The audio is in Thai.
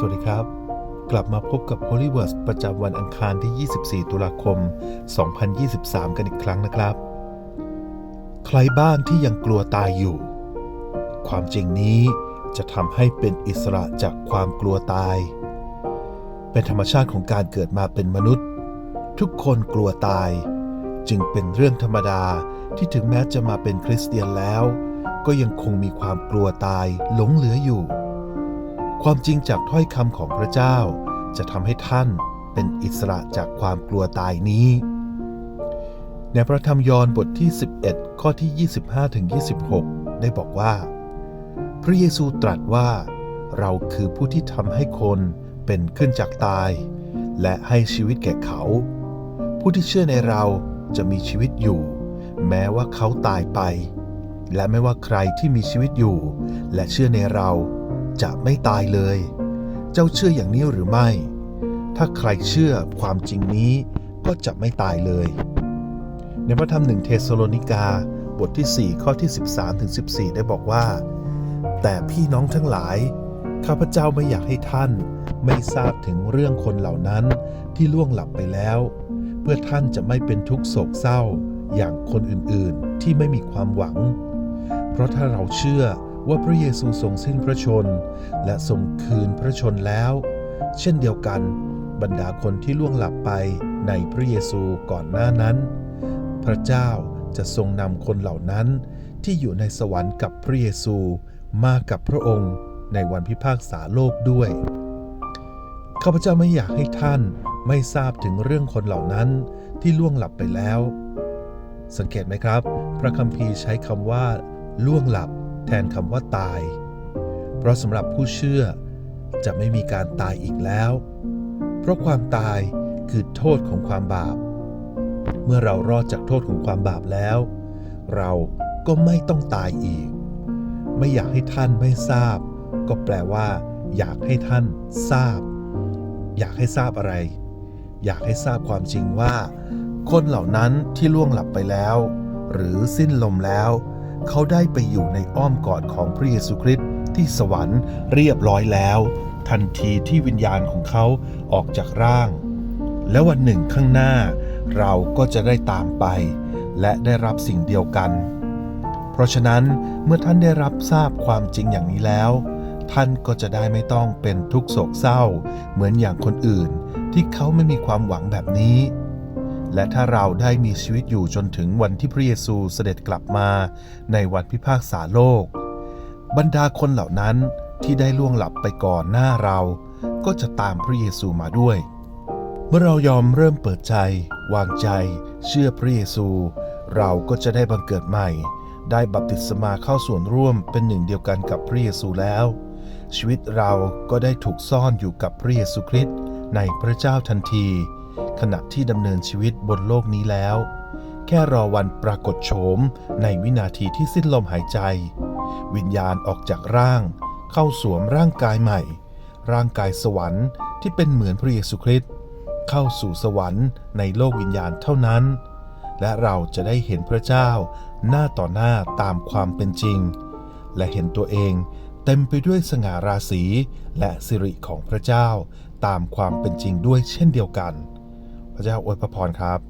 สวัสดีครับ กลับมาพบกับ Holy Words ประจำวันอังคารที่ 24 ตุลาคม 2023 กันอีกครั้งนะครับ ใครบ้างที่ยังกลัวตายอยู่ ความจริงนี้จะทำให้เป็นอิสระจากความกลัวตาย เป็นธรรมชาติของการเกิดมาเป็นมนุษย์ ทุกคนกลัวตาย จึงเป็นเรื่องธรรมดาที่ถึงแม้จะมาเป็นคริสเตียนแล้ว ก็ยังคงมีความกลัวตายหลงเหลืออยู่ ความจริงจากถ้อยคำของพระเจ้า จะทำให้ท่านเป็นอิสระจากความกลัวตายนี้ ในพระธรรมยอห์นบทที่ 11 ข้อที่ 25ถึง26 ได้บอกว่า พระเยซูตรัสว่า เราคือผู้ที่ทำให้คนเป็นขึ้นจากตาย และให้ชีวิตแก่เขา ผู้ที่เชื่อในเราจะมีชีวิตอยู่ แม้ว่าเขาตายไป และไม่ว่าใครที่มีชีวิตอยู่ และเชื่อในเรา จะไม่ตายเลย เจ้าเชื่ออย่างนี้หรือไม่ ถ้าใครเชื่อความจริงนี้ก็จะไม่ตายเลย ในพระธรรมหนึ่งเทสโลนิกาบทที่ 4 ข้อที่ 13ถึง14 ได้บอกว่า แต่พี่น้องทั้งหลาย ข้าพเจ้าไม่อยากให้ท่านไม่ทราบถึงเรื่องคนเหล่านั้นที่ล่วงหลับไปแล้ว เพื่อท่านจะไม่เป็นทุกข์โศกเศร้าอย่างคนอื่นๆที่ไม่มีความหวัง เพราะถ้าเราเชื่อ ว่าพระเยซูทรงสิ้นพระชน และทรงคืนพระชนแล้ว เช่นเดียวกัน บรรดาคนที่ล่วงหลับไปในพระเยซูก่อนหน้านั้น พระเจ้าจะทรงนำคนเหล่านั้นที่อยู่ในสวรรค์กับพระเยซูมากับพระองค์ในวันพิพากษาโลกด้วย ข้าพเจ้าไม่อยากให้ท่านไม่ทราบถึงเรื่องคนเหล่านั้นที่ล่วงหลับไปแล้ว สังเกตไหมครับ พระคัมภีร์ใช้คำว่า ล่วงหลับ แทนคำว่าตาย เพราะสำหรับผู้เชื่อจะไม่มีการตายอีกแล้ว เพราะความตายคือโทษของความบาป เมื่อเรารอดจากโทษของความบาปแล้ว เราก็ไม่ต้องตายอีก ไม่อยากให้ท่านไม่ทราบ ก็แปลว่า อยากให้ท่านทราบ อยากให้ทราบอะไร อยากให้ทราบความจริงว่า คนเหล่านั้นที่ล่วงหลับไปแล้ว หรือสิ้นลมแล้ว เขาได้ไปอยู่ในอ้อมกอดของพระเยซูคริสต์ที่สวรรค์เรียบร้อยแล้ว ทันทีที่วิญญาณของเขาออกจากร่าง และวันหนึ่งข้างหน้า เราก็จะได้ตามไป และได้รับสิ่งเดียวกัน เพราะฉะนั้นเมื่อท่านได้รับทราบความจริงอย่างนี้แล้ว ท่านก็จะได้ไม่ต้องเป็นทุกข์โศกเศร้า เหมือนอย่างคนอื่น ที่เขาไม่มีความหวังแบบนี้ และถ้าเราได้มีชีวิตอยู่จนถึงวันที่พระเยซูเสด็จกลับมาในวันพิพากษาโลก บรรดาคนเหล่านั้นที่ได้ล่วงหลับไปก่อนหน้าเรา ก็จะตามพระเยซูมาด้วย เมื่อเรายอมเริ่มเปิดใจ วางใจ เชื่อพระเยซู เราก็จะได้บังเกิดใหม่ ได้บัพติศมาเข้าส่วนร่วมเป็นหนึ่งเดียวกันกับพระเยซูแล้ว ชีวิตเราก็ได้ถูกซ่อนอยู่กับพระเยซูคริสต์ในพระเจ้าทันที ขณะที่ดำเนินชีวิตบนโลกนี้แล้ว แค่รอวันปรากฏโฉมในวินาทีที่สิ้นลมหายใจ วิญญาณออกจากร่าง เข้าสวมร่างกายใหม่ ร่างกายสวรรค์ที่เป็นเหมือนพระเยซูคริสต์เข้าสู่สวรรค์ในโลกวิญญาณเท่านั้น และเราจะได้เห็นพระเจ้าหน้าต่อหน้าตามความเป็นจริง และเห็นตัวเองเต็มไปด้วยสง่าราศีและสิริของพระเจ้าตามความเป็นจริงด้วยเช่นเดียวกัน ระเจ้าอวยพระพรครับ